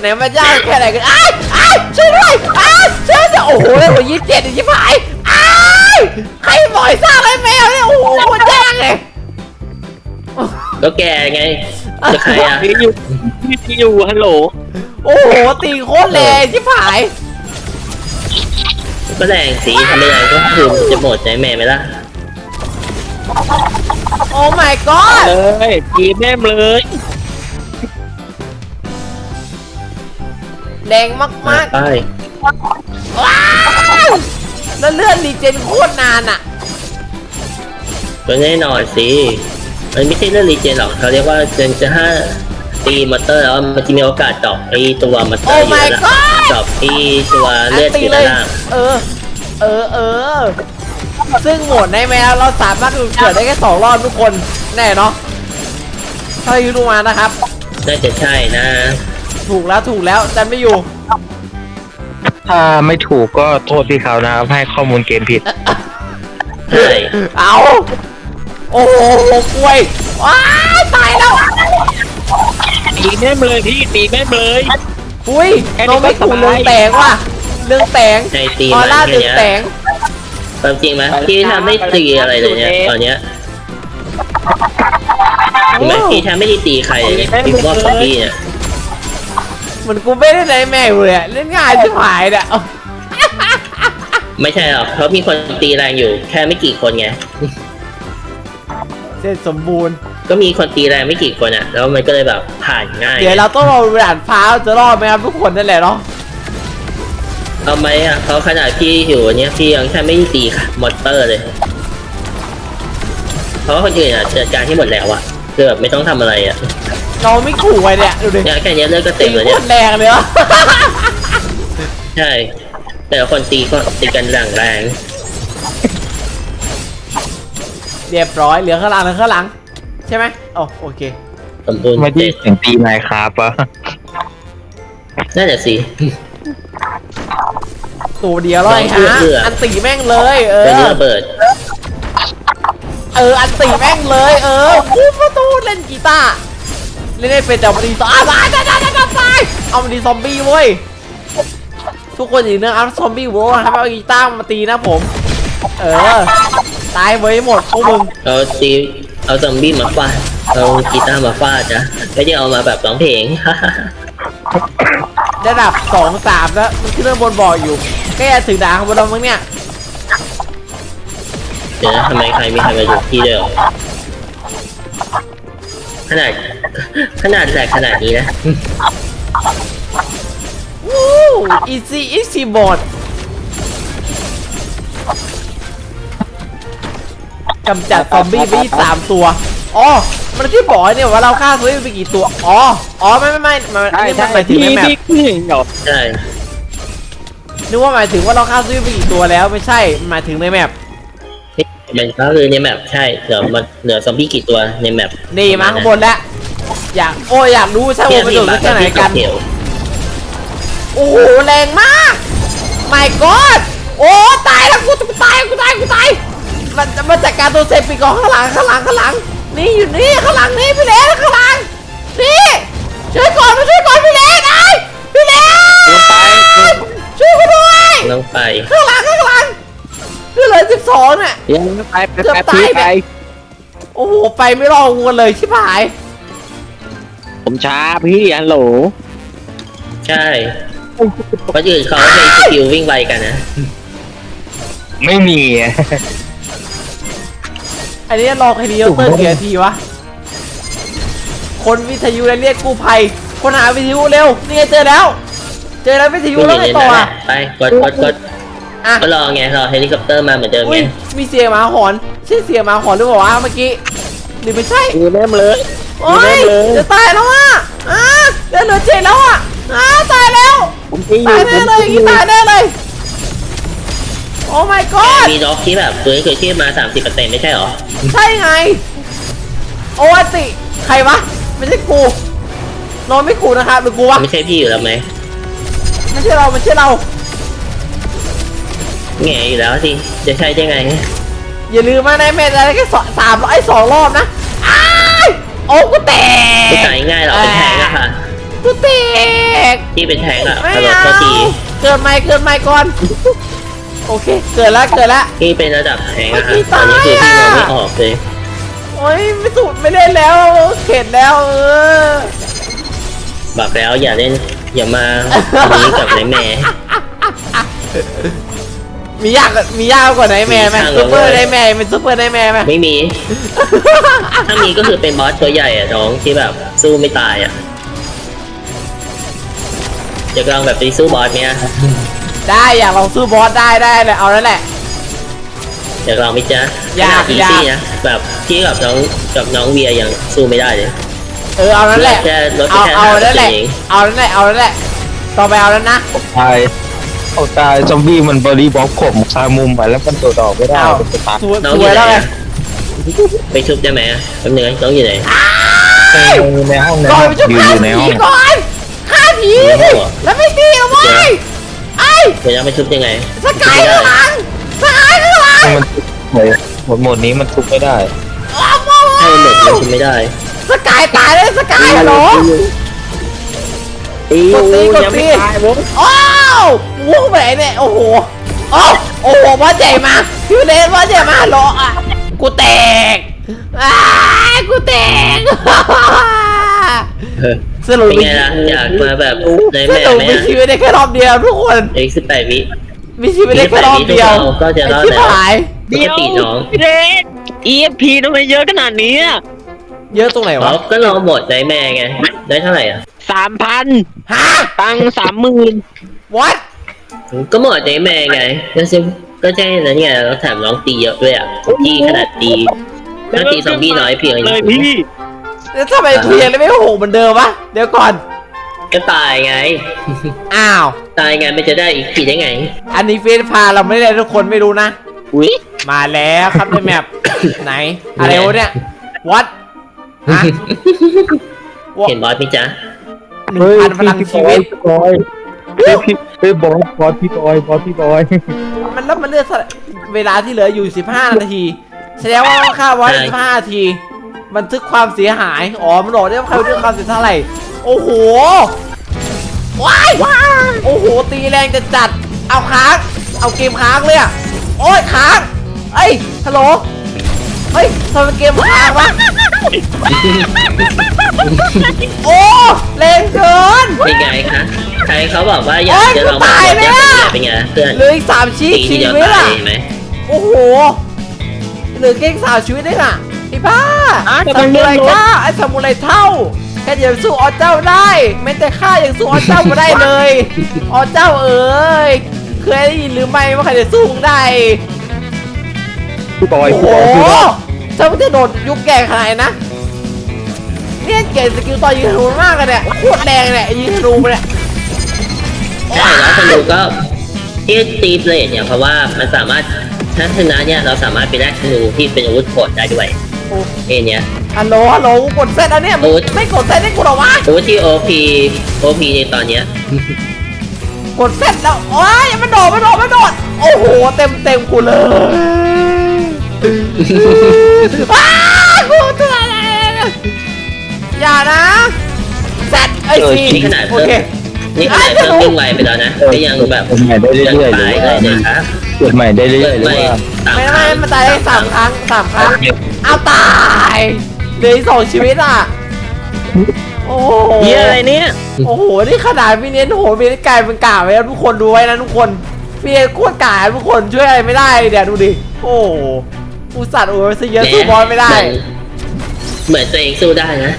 Speaker 1: ไหนมันยากแค่ไหนกันอ้ายอ้ายช่วยด้วยอ้ายช่วยด้วยโอ้โหเลยหัวยี่สิบเจ็ดยี่สิบหายอ้ายใครบ่อยสร้างอะไรแมวเนี่ยโอ้โหโคตรยากเลย
Speaker 2: ก็แกไง จะใครอะ
Speaker 3: ตีอยู่พี่ตีอยู่ฮัลโหล
Speaker 1: โอ้โหตีโคตรแรงชิบหาย
Speaker 2: ก็แรงสีทำไม่แรงก็คือจะหมดใจแม่ไหมล่ะ
Speaker 1: โอ้ my god
Speaker 3: เลยตีแม่มเลย
Speaker 1: แรงมาก
Speaker 2: ไป
Speaker 1: ๆว้าวแล้วเลื่อนรีเจนโคตรนานอะ
Speaker 2: ก็แน่นอนสิมันไม่ใช่เรื่องรีเจนหรอกเขาเรียกว่าเจนจะห้าตีมอเตอร์แล้วมันจะมีโอกาสดรอปไอตัวมอเตอ
Speaker 1: โอ้
Speaker 2: ร์อยู่
Speaker 1: my
Speaker 2: แล้ว
Speaker 1: god
Speaker 2: ดรอปไอตัว
Speaker 1: อัน
Speaker 2: เลือด
Speaker 1: ตี
Speaker 2: อยู่
Speaker 1: เล
Speaker 2: ด้าน
Speaker 1: ย
Speaker 2: ล่าง
Speaker 1: เออ เออเออ ซึ่งโหมดในแมวเราสามารถดูเกิดได้แค่สองรอบทุกคนแน่เนาะถ้าอยู่ดูมานะครับ
Speaker 2: น่าจะใช่นะ
Speaker 1: ถูกแล้วถูกแล้วจันไม่อยู่
Speaker 4: ถ้าไม่ถูกก็โทษที่เขานะครับ ให้ข้อมูลเกมผิด
Speaker 2: ใช่
Speaker 1: เอาโอ้โหกล้วยว้ายตายแล้ว
Speaker 3: ตีแม่มเลยพี่ตีแม่มเลย
Speaker 1: อุ้ย
Speaker 3: แค่นี้
Speaker 1: น้องไม่
Speaker 3: ก็
Speaker 1: ถูก
Speaker 3: ส
Speaker 1: เรื่
Speaker 3: บา
Speaker 1: อยงแตงว่ะเรื่องแตง
Speaker 2: ในตี
Speaker 1: ออ
Speaker 2: มัน
Speaker 1: ร่า
Speaker 2: แค่
Speaker 1: เรื่อง
Speaker 2: เนี้ย
Speaker 1: แตง
Speaker 2: ความจริงไหมพี่ทำไม่ตีอะไรเลยเนี่ยตอนเนี้ยเห็นไหมพี่ทำไม่ได้ตีใครเลยเนี่ยพี่ว่าของพี่เนี่ย
Speaker 1: เหมือนกูไม่ได้ในแมวเลยอะเล่นง่ายชิบหายเนี่ยเอา
Speaker 2: ไม่ใช่หรอกเพราะมีคนตีแรงอยู่แค่ไม่กี่คนไง
Speaker 1: เสร็จสมบูรณ์
Speaker 2: ก็มีคนตีแรงไม่กี่คนอะ แล้วมันก็เลยแบบผ่านง่าย
Speaker 1: เดี๋ยวเราต้องรอด่านฟ้าจะรอดไหมครับทุกคนนั่นแหละเนาะ
Speaker 2: เอาไหมอะเขาขนาดพี่อยู่อันเนี้ยพี่ยังแค่ไม่ได้ตีค่ะมอเตอร์เลย เพราะว่าคนอื่นอะจัดการที่หมดแล้วอะคือแบบไม่ต้องทำอะไรอะ
Speaker 1: น้องไม่ขู่ไว้เนี่ยดูดิ
Speaker 2: เนี่ยแค่เนี้ยเลือดก็
Speaker 1: ตี
Speaker 2: เต็มเลย
Speaker 1: โค
Speaker 2: เนี่ย
Speaker 1: ตรแรงเลยวะ
Speaker 2: ใช่ แต่ละคนตีก็ตีกันแรงแรง
Speaker 1: เรียบร้อยเหลือข้างหลังเหลือข้างหลัง ใช่ไหมโอ้โอเค
Speaker 2: สมบูรณ์
Speaker 4: ไม่ได้
Speaker 2: เจ็ด
Speaker 4: เสียงตีนายครับอะ
Speaker 2: น่าจะสิ
Speaker 1: ตัวเดียวเลย
Speaker 2: น้องเอื้อ
Speaker 1: ฮะ
Speaker 2: เอื้ออั
Speaker 1: อันตีแม่งเลยเอ
Speaker 2: เป็น
Speaker 1: อ
Speaker 2: ระเบิด
Speaker 1: เอออันตีแม่งเลยเอออู้ประตูเล่นกีตาร์เล่นได้เป็นแต่มันดีซอมบ้าจ้าจ้าจ้าจ้าตายเอามันดีซอมบี้เว้ยทุกคนอย่าลืมนะเอาซอมบี้โว้ยให้เอากีตาร์มาตีนะผม เออตายไว้หมดพวกมึง
Speaker 2: เอาตีเอาซอมบี้มาฟาดเอากีตาร์มาฟาดนะไม่ได้เอามาแบบร้องเพลง
Speaker 1: ระดับสองสามแล้วมันขึ้นเรื่องบนบ่ออยู่แกถึงด่างข้างบนเรามั้งเนี่ย
Speaker 2: เดี๋ยวนะทำไมใครมีใครมาดูที่เดียวขนาดขนาดแหลกขนาดนี้นะ
Speaker 1: วู้อีซี่อีซี่บอดกำจัดซอมบี้ไปที่สามตัว อ๋อ มันที่บอกเนี่ยว่าเราฆ่าซอมบี้ไปกี่ตัว อ๋อ อ๋อ ไม่ไม่ไม่มันอันนี้มันหมายถึง
Speaker 3: พี่
Speaker 1: ในแมป
Speaker 3: พี่พี่เหรอ
Speaker 2: ใช่
Speaker 1: นึกว่าหมายถึงว่าเราฆ่าซอมบี้ไปกี่ตัวแล้วไม่ใช่ หมายถึงในแมป
Speaker 2: มันก็คือในแมปใช่เหลือมันเหลือซอมบี้กี่ตัวในแมป
Speaker 1: นี่มาข้างบนแล้ว อยากโอ้ยอยากรู้ใช่ว่ามันอยู่ที่ไหนกัน
Speaker 2: เขียว
Speaker 1: โอ้โหแรงมาก my god โอ้ตายแล้วกูกูตายกูตายกูตายมันมันจัดการตัวเซฟปีกองข้างหลังข้างหลังข้างหลัง นี่อยู่นี่ข้างหลังนี่พี่เล็กข้างหลังนี่ช่วยก่อนมาช่วยก่อนพี่เล็กไอ้ยพี่เล็ก
Speaker 3: ลงไป
Speaker 1: ช่วยกูด้วย
Speaker 2: ลงไป
Speaker 1: ข้างหลังข้างหลังพี่เหลือสิบสองเนี่ย
Speaker 3: ยังไปไป
Speaker 1: เกือบ
Speaker 3: ไป
Speaker 1: ตาย
Speaker 3: พี่
Speaker 1: เนี่
Speaker 3: ไป
Speaker 1: ยโอ้โหไปไม่รอกูกันเลยชิบหาย
Speaker 3: ผมช้าพี่ฮัลโหล
Speaker 2: ใช่คนอื่นเขาใช้สกิลวิ่งไวกันนะ
Speaker 4: ไม่มี อะ
Speaker 1: อันนี้รอคดีดรเกียรทีวะ คนวิทยุแล้วเรียกกู้ภัย คนหาวิทยุเร็ว นี่ไงเจอแล้ว เจอแล้ววิทยุ
Speaker 2: วิ่ง
Speaker 1: แล้ว
Speaker 2: อย่าง
Speaker 1: ไง
Speaker 2: นี้
Speaker 1: ต่อ
Speaker 2: นั่นแห
Speaker 1: อะ
Speaker 2: ละไปกดกดกด
Speaker 1: อะ
Speaker 2: ก็รอไงรอเฮลิคอปเตอร์มาเหมือนเดิม
Speaker 1: อุ้
Speaker 2: ไง
Speaker 1: ยมีเสียงหมาหอนใช่เสียงหมาหอนหรือเปล่าวะเมื่อกี้หรือไม่ใช่
Speaker 3: ตีแม่มเลย
Speaker 1: โอ้ย
Speaker 3: ตีแม่มเลย
Speaker 1: จะตายแล้วอะอะเดี๋ยวเหลือเจ็ดแล้วอะอะตายแล้ว
Speaker 3: ผมตีอ
Speaker 1: ตา
Speaker 3: ยู่
Speaker 1: ยแน่เลยอย่างนี้ตายแน่เลย โอ้ my god
Speaker 2: มีด็อกที่แบบฟื้นคืนชีพมา 30%ไม่ใช่หรอ
Speaker 1: ใช่ไง โอวาติ ใครวะ ไม่ใช่กูนอนไม่กูนะครับหรือกูวะ
Speaker 2: ไม่ใช่พี่อยู่แล้วไหม
Speaker 1: ไม่ใช่เราไม่ใช่เรา
Speaker 2: แง่อยู่แล้วสิ จะใช่ได้ไง
Speaker 1: อย่าลืมว่าในแมตช์อะไรแค่สองสามร้อยสองรอบนะอ้ายโอ้กูแต
Speaker 2: ไม่
Speaker 1: ก
Speaker 2: ตายง่ายหรอกเป็นแทงอะค่ะ
Speaker 1: กูแตก
Speaker 2: ที่เป็นแทงอะ
Speaker 1: ไม่
Speaker 2: ตลก
Speaker 1: เอา
Speaker 2: ก็ที
Speaker 1: เกิดใหม่เกิดใหม่ก่อน โอเค เกิดแล้วเกิดแล้ว
Speaker 2: ที่เป็นระดับแทงอะฮะ
Speaker 1: ไม่
Speaker 2: ตอนนี้คือ
Speaker 1: ตาย
Speaker 2: พี่มอง
Speaker 1: อะ
Speaker 2: ไม่ออกเลย
Speaker 1: โอ้ยไม่สุดไม่เล่นแล้วเข็ดแล้วเออ
Speaker 2: บอกแล้วอย่าเล่น อย่ามาอันนี้กับนายแม่
Speaker 1: มียากกว่ามียากกว่าไหนแม่ไหม
Speaker 2: มีทาง
Speaker 1: ซูเปอร์
Speaker 2: เลย
Speaker 1: ไนแม่เป็นซูเปอร์ไนแม่ไหม
Speaker 2: ไม่มี ถ้ามีก็คือเป็นบอสตัวใหญ่อะน้องที่แบบสู้ไม่ตายอะจะลองแบบไปสู้บอสเนี้ย
Speaker 1: ได้อยากลองสู้บอสได้ได้เลยเอาแล้วแหละ
Speaker 2: อยากลองไหมจ๊ะ
Speaker 1: อยาก
Speaker 2: อี
Speaker 1: อยาก
Speaker 2: ซี่นะแบบที่กับน้องกับน้องเวียยังสู้ไม่ได้เลย
Speaker 1: เออเอาแล้วแหละ
Speaker 2: แค่ลด
Speaker 1: เอา
Speaker 2: แค่
Speaker 1: เอา
Speaker 2: ห้า
Speaker 1: แล้วแหละ
Speaker 2: เอง
Speaker 1: เอาแล้วแหละเอาแล้วแหละต่อไปเอาแล้วนะ
Speaker 4: ตายเอาตายซอมบี้มันบอดี้บล็อกผมคามุมไปแล้วมันตัวดอกไม่ได้
Speaker 1: เอา
Speaker 4: มันจะตาย
Speaker 1: สวย
Speaker 2: น้อง
Speaker 1: ส
Speaker 2: อ
Speaker 1: วย
Speaker 2: ยู่ไหน
Speaker 1: แล้วไง
Speaker 2: อะไปชุบได้ไหมอะแป๊บนึงน้องอยู่ไหน
Speaker 4: ในห้องใน
Speaker 1: ก่
Speaker 4: ห้
Speaker 1: อ
Speaker 4: อนง
Speaker 1: ไปช่วย
Speaker 4: อยู่
Speaker 1: ฆ่า
Speaker 4: อยู่ในห้อ
Speaker 1: ผี
Speaker 4: ง
Speaker 1: ก่อนฆ่าผี
Speaker 2: ในห้องเหรอ
Speaker 1: แล้วไม่ตีเอาไว้ไอ้
Speaker 2: เดี๋ยวน้องไปชุบยังไง
Speaker 1: สกายข้างหลังสกายข้างหลัง
Speaker 4: มันหมดหมดหมดนี้มันทุบไม่ได้
Speaker 1: อ้าว
Speaker 2: ให้หมดมันชุบไม่ได้
Speaker 1: สกายตายเลยสกายฮัลโหล
Speaker 3: อี
Speaker 1: กดตีกด
Speaker 3: ยัง
Speaker 1: ตี
Speaker 3: ไม่ตายผม
Speaker 1: อ้าววุ้งไปไหนเนี่ยโอ้โหโอ้โอ้โหบอสใหญ่มาพี่เลนบอสใหญ่มาฮัลโหลอะกูแตกอ้ากูแตก
Speaker 2: เออ
Speaker 1: สรุป
Speaker 2: เป็นไงล่ะอยากมาแบบใน
Speaker 1: ส
Speaker 2: แม่
Speaker 1: รุป
Speaker 2: ไหม
Speaker 1: มี
Speaker 2: อะ
Speaker 1: ชีวิตได้แค่รอบเดียวทุกคน
Speaker 2: อีกสิบแปดวิ
Speaker 1: มีชีวิตได้แค่รอบเดียว
Speaker 2: ก็จะรอด
Speaker 1: ไอ้ที่
Speaker 2: แล้ว
Speaker 1: หาย
Speaker 2: ปกติน้อง
Speaker 3: พี่เดช EFP ทำไมเยอะขนาดนี้อะ
Speaker 1: เยอะตรงไหน
Speaker 2: อ๋อ
Speaker 1: วะ
Speaker 2: ก็รอหมดในแม่ไงได้เท่าไหร่อะ
Speaker 3: สามพัน
Speaker 1: ฮะ
Speaker 3: ตังสามหมื่น
Speaker 1: what
Speaker 2: ก็หมดในแม่ไงก็ใช่ก็ใช่นั้นไงแล้วแถมน้องตีเยอะด้วยอะที่ขนาดตีถ้าตีซอมบี้น้อยเพียง
Speaker 3: เลยพี่
Speaker 1: แล้วทำไมเพียงเลยไม่โหเหมือนเดิมวะเดี๋ยวก่อน
Speaker 2: ก็ตายไง
Speaker 1: อ้าว
Speaker 2: ตายไงมันจะได้อีกทีได้ไง
Speaker 1: อันนี้เฟซพาเราไม่ได้ทุกคนไม่รู้นะ
Speaker 3: อุ้ย
Speaker 1: มาแล้วครับในแมป ไหน อะไรวะเนี่ย what ฮะ
Speaker 2: เห็นบอสไหมจ๊ะ
Speaker 1: หนึ่งพันพลังชีวิต
Speaker 4: พี่บอยเฮ้ยพี่เฮ้ยบอสบอสพี่บอยบอสพี่บอย
Speaker 1: มันแล้วมันเลือกเวลาที่เหลืออยู่15นาที แสดงว่าค่าไว้
Speaker 2: ใช่
Speaker 1: 15นาที บันทึกความเสียหาย อ๋อ มันบอกได้ว่าใครบันทึกความเสียหายเท่าไหร่ โอ้โห ว้าย โอ้โห ตีแรงจะจัด เอาค้าง เอาเกมค้างเลยอะโอ้ยค้าง เอ้ย ฮัลโหล เฮ้ยทำไมเกมค้างวะ โอ้แรงเกิน
Speaker 2: เป็นไงคะใครเขาบอกว่าอยากจะลองมา
Speaker 1: โอ๊
Speaker 2: หม
Speaker 1: ย
Speaker 2: ด
Speaker 1: กู
Speaker 2: อยาก
Speaker 1: ตาย
Speaker 2: เป็นไง
Speaker 1: แล้ว
Speaker 2: เป็นไงเพื่อน
Speaker 1: เหลืออีกสามชี
Speaker 2: ตีที
Speaker 1: ชี
Speaker 2: เดียว
Speaker 1: วิต
Speaker 2: ตาย
Speaker 1: อะ
Speaker 2: เห็นไหม
Speaker 1: โอ้โห เหลือเก่งสาวชีวิตได้ค่ะไอ้บ้า
Speaker 3: อะ
Speaker 1: ซามูไรก้าไอ้ซามูไรเท่าแค่เดี๋ยวสู้อเจ้าได้แม้แต่ข้ายังสู้อเจ้าไม่ได้เลยอเจ้าเอ๋ยเคยได้ยินหรือไม่ว่าใครจะสู้มึงได้
Speaker 4: พี่บอย
Speaker 1: โอ้โห
Speaker 4: พี่บอยพี่บอย
Speaker 1: เจ้าไม่ได้โดดยุคแก่ขนาดไหนนะเนี่ยเก่งสกิลต่อยิงธนูมากเลยเนี่ยโคตรแรงเนี่ยไอ้ยิงธนูไปเนี่ย
Speaker 2: ใช่แล้วธนูก็ที่ตีเบลดเนี่ยเพราะว่ามันสามารถถ้าชนะเนี่ยเราสามารถไปได้ธนูที่เป็นอาวุธโหดได้ด้วย
Speaker 1: โอ้
Speaker 2: เอเนี่ย
Speaker 1: ฮัลโหลฮัลโหลกูกดเซตแล้วเนี่ยมึง
Speaker 2: โอ๊ย
Speaker 1: ไม่กดเซตให้กูหรอวะ
Speaker 2: อาวุธที่ OP OP ในตอนเนี้ย
Speaker 1: กดเสร็จแล้วโอ้ยมันโดดมันโดดมันโดดโอ้โหเต็มเต็มกูเลยอ้ากูเถื่อนเลยอย่านะเสร็จไอ้ย
Speaker 2: เออ
Speaker 1: สี
Speaker 2: นี่ขนาด
Speaker 1: โอเค
Speaker 2: นี่ขนาดเริ่มวิ่งไวไปแล้วนะก็ยังแบบ
Speaker 4: เกิดใหม่ได้
Speaker 2: ยัง
Speaker 4: เรื่อยๆหรื
Speaker 2: ตาย
Speaker 4: อ
Speaker 2: เล
Speaker 4: ว่าย
Speaker 2: เนี่ยครับ
Speaker 4: เกิดใหม่ได้เรื่
Speaker 2: เกิ
Speaker 4: อย
Speaker 2: ด
Speaker 4: ๆหรือ
Speaker 2: ไม่
Speaker 4: ว่า
Speaker 1: ไม่ไม่มันตายได้สามครั้งสามครั้งเอาตายเหลืออีกสองชีวิตอะ โอ้โห
Speaker 3: เฮียอะไรเนี่ย
Speaker 1: โอ้โหนี่ขนาดพี่เน้นโอ้โหพี่เน้นกลายเป็นกาไปแล้วทุกคนดูไว้นะทุกคนพี่เน้นโคตรกาทุกคนช่วยอะไรไม่ได้เดี๋ยวดูดิโอ้โหอุตส่าห์โอ้ยซะเยอะสู้บอลไม่ได้
Speaker 2: เหมือนตัวเองสู้ได้นะ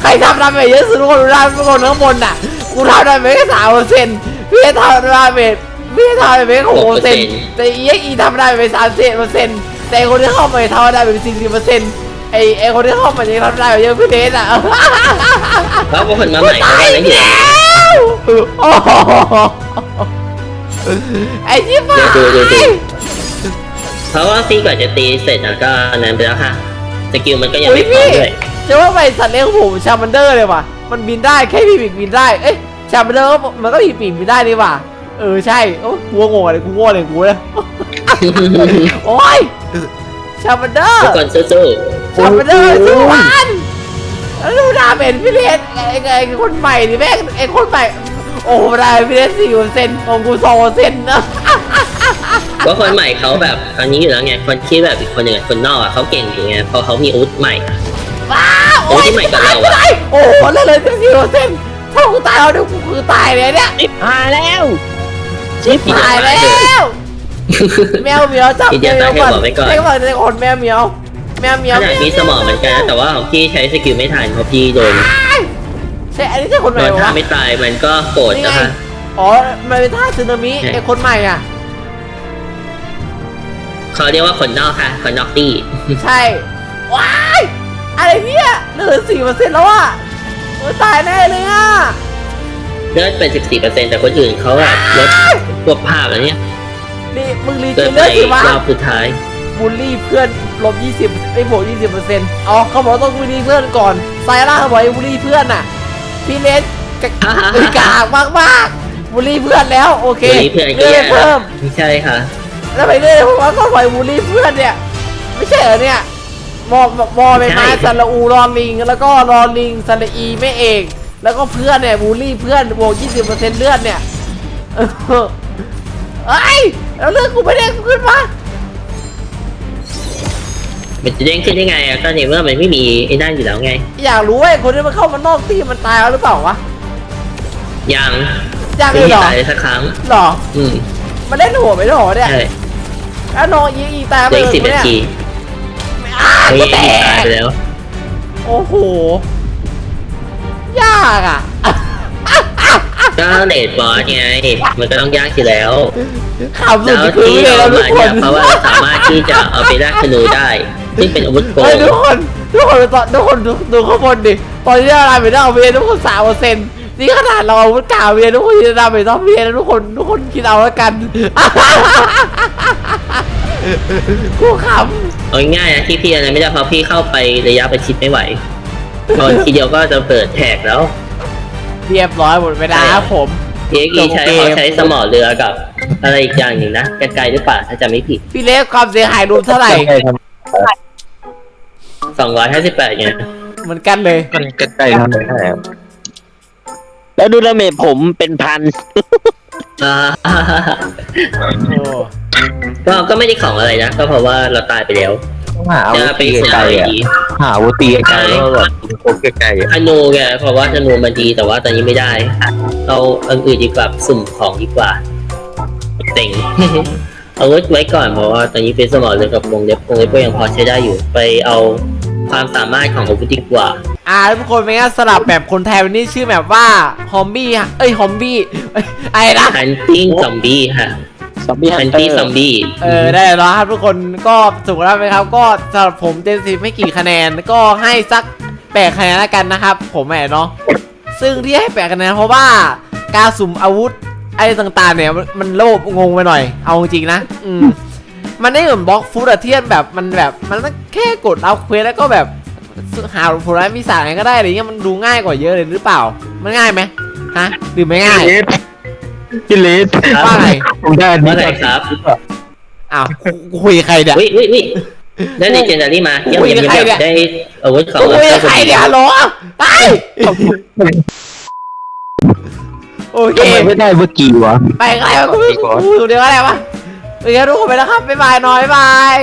Speaker 1: ใครทำดาเมจเยอะสุดทุกคนดูได้ทุกคนข้างบนน่ะกูทำดาเมจแค่สามเปอร์เซ็นต์ พี่ทำดาเมจพี่ทำดาเมจหกเปอร์เซ็นต์แต่อีเอ็กอีทำดาเมจสามสิบเปอร์เซ็นต์แต่ไอ้คนที่เข้ามาทำดาเมจสี่สิบเปอร์เซ็นต์ไอ้ไอ้คนที่เข้ามายังทำได้เยอะพี่เดนอะ
Speaker 2: เพราะว่าคนมาใหม่เขา
Speaker 1: ตาย
Speaker 2: ไม่
Speaker 1: อีก
Speaker 2: เห็น
Speaker 1: แล้วโอ้โหไอ้ที่บ้า
Speaker 2: เดี๋ยวดูดูดูเพราะว่าพี่กว่าจะตีเสร็จอะก็นานไปแล้วค่ะสกิลมันก็ยัง
Speaker 1: อุ้ย
Speaker 2: ไม่พร้อ
Speaker 1: พี่
Speaker 2: มด้วย
Speaker 1: จะว่าไปสัตว์เลี้ยงผมชามันเดอร์เลยว่ะมันบินได้แค่มีปีกบินได้เอ๊ะ ชามันเดอร์ก็มันก็มีปีกบินได้นี่ว่ะเออใช่โอ้กูงงอะไรกูโง่เลยกูเลยโอ้ยชามันเดอร์
Speaker 2: ทุกคนสู้
Speaker 1: ชามันเดอร์สู้มันแล้วดูดาเมจพี่เลสไอ้ไอ้คนใหม่ดิแม่งไอ้คนใหม่ โอ้โหได้พี่เลสสี่เปอร์เซ็นต์ของกูสองเปอร์เซ็นต์นะ
Speaker 2: ก็คนใหม่เขาแบบอันนี้อยู่แล้วไงคนที่แบบอีกคนหนึ่งอะคนนอกอะเขาเก่งอยู่ไงเพราะเขามีอาวุธใหม่
Speaker 1: ว้าว
Speaker 2: โอ้ยที่ใหม่กว่าเราอะ
Speaker 1: ตายโอ้โหเลยเลยสี่เปอร์เซ็นต์ ถ้ากูตายเอาเดี๋ยวกูคือตายเลยเนี่ย
Speaker 3: มาแล้ว
Speaker 1: ชิบหายแล้วแมวเหมียวจับ
Speaker 2: อีกอย่างตายให้บอกไว้ก่อน
Speaker 1: ให้บอกในคนแมวเหมียว แมวเหมียว
Speaker 2: ขนาดมีสมองเหมือนกันนะแต่ว่าของพี่ใช้สกิลไม่ทันเพราะพี่โดน
Speaker 1: ใช่อันนี้ใช่คนให
Speaker 2: โด
Speaker 1: ม่
Speaker 2: น
Speaker 1: ปะ
Speaker 2: ถ้าวะไม่ตายมันก็โกรธ
Speaker 1: นี่
Speaker 2: นะ
Speaker 1: ไง
Speaker 2: คะ
Speaker 1: อ๋อมันเป็นท่าสึนามิ
Speaker 2: ใช่
Speaker 1: ไอ้คนใหม่อะ
Speaker 2: เขาเรียกว่าคนนอกค่ะคนนอกตี้
Speaker 1: ใช่ว้ายอะไรเนี่ยเหลือสี่เปอร์เซ็นต์แล้วอะโอ้ ยตายแน่เลยอะ
Speaker 2: เลือดเป็น14%แต่คนอื่นเขาแบบลดพวกภาพแล้วเนี่ย
Speaker 1: นี่มึงรี
Speaker 2: เกิ
Speaker 1: จิ
Speaker 2: น
Speaker 1: น
Speaker 2: ไป
Speaker 1: เลือดสิวะ
Speaker 2: รอบสุดท้าย
Speaker 1: บูลลี่เพื่อนลบยี่สิบไอ้บวกยี่สิบเปอร์เซ็นต์อ๋อเขาบอกต้องบูลลี่เพื่อนก่อนไซร่าเขาบอกให้บูลลี่เพื่อนอะพี่เลสกะ กากมากมากๆบูลลี่เพื่อนแล้วโอเค
Speaker 2: วันนี้เพื่อนก็
Speaker 1: เลื่
Speaker 2: แย่
Speaker 1: อนเพิ่ม
Speaker 2: ไม่ใช่ค่ะ
Speaker 1: แล้วไปเรื่อยเพราะว่าก็ปล่อยบูลลี่เพื่อนเนี่ย ไม่ใช่เหรอเนี่ย มอมอไปไม้
Speaker 2: ใช่
Speaker 1: สระอูรอลิง แล้วก็รอลิงสระอีไม่เอกแล้วก็เพื่อนเนี่ยบูลลี่เพื่อนบวก20%เลือดเนี่ยเออเอ้ยแล้วเลือดกูไม่ได้ขึ้นมา
Speaker 2: มันจะเด้งขึ้นได้ไงอะก็ในเมื่อมันไม่มีไอ้นั่นอยู่แล้วไง
Speaker 1: อยากรู้ว่าไอ้คนที่มันเข้ามานอกตีมันตายแล้วหรือเปล่าวะ
Speaker 2: ยัง
Speaker 1: อยาก
Speaker 2: ไม่
Speaker 1: เลย
Speaker 2: มี
Speaker 1: เหรอ
Speaker 2: ตายเลยสักครั้ง
Speaker 1: หรอ
Speaker 2: อืม
Speaker 1: มันเล่นหัวไปหรอเนี่ย
Speaker 2: ใช่
Speaker 1: แล้วน้องยิงอีตายไป
Speaker 2: เหลือ
Speaker 1: เล
Speaker 2: อีกสิบ
Speaker 1: ย
Speaker 2: นา
Speaker 1: เนี่ย
Speaker 2: ที
Speaker 1: อ้าว
Speaker 2: เฮ้ย
Speaker 1: กูแต
Speaker 2: ตาย
Speaker 1: ก
Speaker 2: ไปแล้ว
Speaker 1: โอ้โห ยากอะ
Speaker 2: ก็เลดบอสไง มันก็ต้องยากอยู่แล้ว
Speaker 1: ขำสุ
Speaker 2: แล้
Speaker 1: ด
Speaker 2: ว
Speaker 1: คือ
Speaker 2: ที่
Speaker 1: เลย
Speaker 2: เรา
Speaker 1: นะทุก
Speaker 2: มา
Speaker 1: ค
Speaker 2: เนี่ย
Speaker 1: น
Speaker 2: เพราะว่าเราสามารถที่จะเอาไปแลกธนูได้ ซึ่งเป็นอาวุธโก
Speaker 1: เฮ้ย
Speaker 2: ง
Speaker 1: ทุกคน ทุกคนตอนทุกคนดูดูข้างบนดิ ตอนที่เราไปได้เอาเวียนทุกคนสามเปอร์เซ็นต์นี่ขนาดเราเอาวุธกล่าวเวียนทุกคนจะได้ไปต้องเวียนนะทุกคนทุกคนคิดเอาแล้วกัน กูข
Speaker 2: เอาง่ายๆนะที่พี่อะไรไม่ได้เพราะพี่เข้าไประยะประชิดไม่ไหวตอนทีเดียวก็จะเปิดแท็กแล้วำ
Speaker 1: เรียบร้อยหมดเวลาครับผม
Speaker 2: พีเอ็กใช้
Speaker 1: จบเกม
Speaker 2: เขาใช้สมอเรือกับ อะไรอีกอย่างหนึ่งนะไกลๆหรือเปล่าถ้าจำไม่ผิด
Speaker 1: พี่เล็กความเสียหายรวมเท่าไหร่
Speaker 4: ใช่ครับ
Speaker 2: 258ไง
Speaker 1: เหมือนกันเลย
Speaker 4: กันกันไกลทำไมใช่ครับ
Speaker 3: แล้วดูดาเมจผมเป็นพัน
Speaker 2: อ่า
Speaker 1: โอ้
Speaker 2: ก็ก็ไม่ได้ของอะไรนะ ก็เพราะว่าเราตายไปแล้ว
Speaker 4: ต้องหาอาวุ
Speaker 2: จะ
Speaker 4: ธ
Speaker 2: ไป
Speaker 4: ตี
Speaker 2: สุ่ม
Speaker 4: ไกล
Speaker 2: อะไร
Speaker 4: ๆอะ
Speaker 2: ดี
Speaker 4: หาอาวุธตีไกลๆแล้วก็แบบโคกไกลๆอะ
Speaker 2: ธนูแกเพราะว่าธนูมันดีแต่ว่าตอนนี้ไม่ได้เอาอันอื่นดีกว่าสุ่มของดีกว่าเต็ง เอาไว้ไว้ก่อนเพราะว่าตอนนี้เป็นสมอเรือกับวงเล็บวงเล็บก็ยังพอใช้ได้อยู่ ไปเอาความสามารถของอาวุธดีกว่า
Speaker 1: อ่าทุกคนเป็นไงสลับแบบคนไทยวันนี้ชื่อแบบว่าฮอมบี้เอ้ยฮอมบี้ไอ้นะ
Speaker 2: Hunting Zombie ค่ะ
Speaker 3: ซอมบี้ฮันเตอ
Speaker 2: Hunting
Speaker 3: ร์
Speaker 2: Zombie
Speaker 1: เออได้แล้วครับทุกคนก็สุกแล้วไหมครับ ก็สำหรับผมเต็มสิบไม่กี่คะแนนก็ให้สักแปดคะแนนแล้วกันนะครับ ผมแหมเนาะซึ่งที่ให้แปดคะแนนเพราะว่าการสุ่มอาวุธอะไรต่างๆเนี่ยมันมันระบบงงไปหน่อย เอาจริงๆนะอืมมันไม่เหมือนบล็อกฟูดอะเทียนแบบมันแบบมันแค่กดเอาเควสแล้วก็แบบหาผลไม้มีสารอะไรก็ได้อะไรเงี้ยมันดูง่ายกว่าเยอะเลยหรือเปล่า มันง่ายไหมฮะหรือไม่ง่าย
Speaker 4: เลส พี่เลส
Speaker 1: ว่าไง
Speaker 4: ผมได้อันนี้
Speaker 2: ว่าไง
Speaker 4: ก่อน
Speaker 2: ครับ
Speaker 1: อ้าวกูคุยกับใครเนี่ย
Speaker 2: วิวิวิได้เลเจนดารี่มาเยี่ยม
Speaker 1: คุย
Speaker 2: เยี่ยม
Speaker 1: กับใคร
Speaker 2: เยี่ยม
Speaker 1: เนี่ย
Speaker 2: ได้อาวุธของ
Speaker 1: กูคุยกับใครเนี่ยฮัลโหลไอ้โอเค
Speaker 4: ทำไมไม่ได้เมื่อกี้วะ
Speaker 1: ไปไงวะกูไม่กูอยู่เดียวอะไรวะโอเคทุกคนไปแล้วครับ บ๊ายบายหน่อยบ๊ายบาย